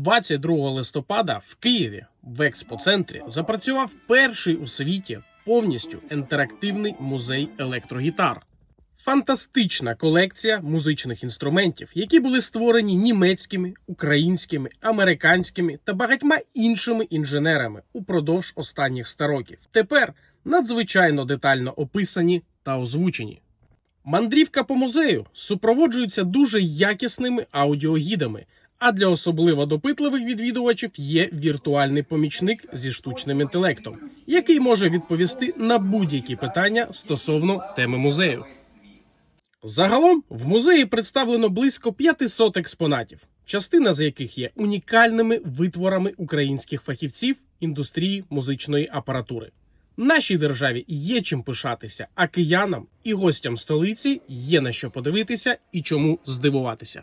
22 листопада в Києві в експоцентрі запрацював перший у світі повністю інтерактивний музей електрогітар. Фантастична колекція музичних інструментів, які були створені німецькими, українськими, американськими та багатьма іншими інженерами упродовж останніх 100 років. Тепер надзвичайно детально описані та озвучені. Мандрівка по музею супроводжується дуже якісними аудіогідами. А для особливо допитливих відвідувачів є віртуальний помічник зі штучним інтелектом, який може відповісти на будь-які питання стосовно теми музею. Загалом в музеї представлено близько 500 експонатів, частина з яких є унікальними витворами українських фахівців індустрії музичної апаратури. Нашій державі є чим пишатися, а киянам і гостям столиці є на що подивитися і чому здивуватися.